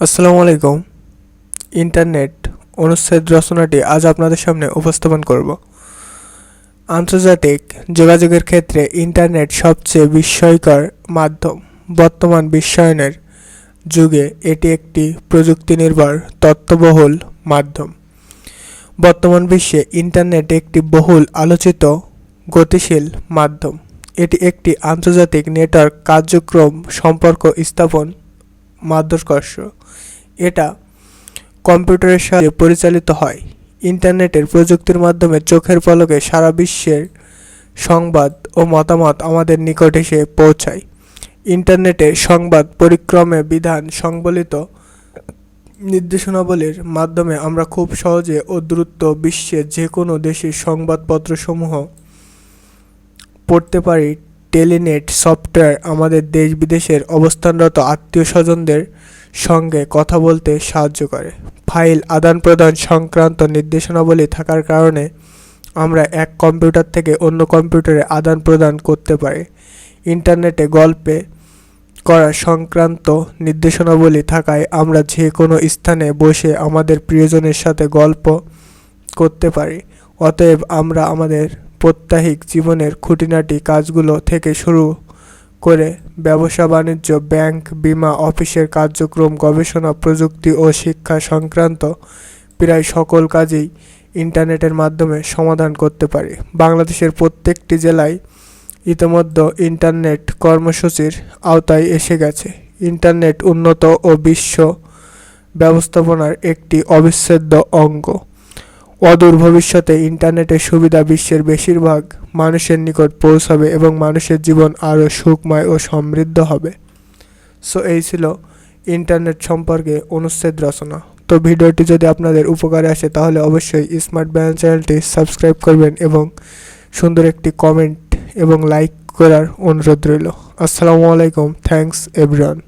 আসসালামু আলাইকুম। ইন্টারনেট অনুচ্ছেদ রচনাটি আজ আপনাদের সামনে উপস্থাপন করব। আন্তর্জাতিক যোগাযোগের ক্ষেত্রে ইন্টারনেট সবচেয়ে বিস্ময়কর মাধ্যম। বর্তমান বিশ্বায়নের যুগে এটি একটি প্রযুক্তি নির্ভর তত্ত্ববহুল মাধ্যম। বর্তমান বিশ্বে ইন্টারনেট একটি বহুল আলোচিত, গতিশীল মাধ্যম। এটি একটি আন্তর্জাতিক নেটওয়ার্ক কার্যক্রম সম্পর্ক স্থাপন মাধ্যাকর্ষ এটা কম্পিউটারের সাহায্যে পরিচালিত হয়। ইন্টারনেটের প্রযুক্তির মাধ্যমে চোখের পলকে সারা বিশ্বের সংবাদ ও মতামত আমাদের নিকট এসে পৌঁছায়। ইন্টারনেটে সংবাদ পরিক্রমে বিধান সংবলিত নির্দেশনাবলীর মাধ্যমে আমরা খুব সহজে ও দ্রুত বিশ্বের যে কোনো দেশের সংবাদপত্রসমূহ পড়তে পারি। টেলিনেট সফটওয়্যার আমাদের দেশ বিদেশের অবস্থানরত আত্মীয় স্বজনদের সঙ্গে কথা বলতে সাহায্য করে। ফাইল আদান প্রদান সংক্রান্ত নির্দেশনাবলী থাকার কারণে আমরা এক কম্পিউটার থেকে অন্য কম্পিউটারে আদান প্রদান করতে পারি। ইন্টারনেটে গল্পে করা সংক্রান্ত নির্দেশনাবলী থাকায় আমরা যে কোনো স্থানে বসে আমাদের প্রিয়জনের সাথে গল্প করতে পারি। অতএব আমরা আমাদের প্রত্যাহিক জীবনের খুঁটিনাটি কাজগুলো থেকে শুরু করে ব্যবসা বাণিজ্য, ব্যাংক, বিমা অফিসের কার্যক্রম, গবেষণা, প্রযুক্তি ও শিক্ষা সংক্রান্ত প্রায় সকল কাজেই ইন্টারনেটের মাধ্যমে সমাধান করতে পারি। বাংলাদেশের প্রত্যেকটি জেলায় ইতিমধ্যে ইন্টারনেট কর্মসূচির আওতায় এসে গেছে। ইন্টারনেট উন্নত ও বিশ্ব ব্যবস্থাপনার একটি অবিচ্ছেদ্য অঙ্গ। অদূর ভবিষ্যতে ইন্টারনেটের সুবিধা বিশ্বের বেশিরভাগ মানুষের নিকট পৌঁছাবে এবং মানুষের জীবন আরও সুখময় ও সমৃদ্ধ হবে। সো এই ছিল ইন্টারনেট সম্পর্কে অনুচ্ছেদ রচনা। তো ভিডিওটি যদি আপনাদের উপকারে আসে, তাহলে অবশ্যই স্মার্ট ব্যায়াম চ্যানেলটি সাবস্ক্রাইব করবেন এবং সুন্দর একটি কমেন্ট এবং লাইক করার অনুরোধ রইল। আসসালামু আলাইকুম, থ্যাঙ্কস, এভরিওয়ান।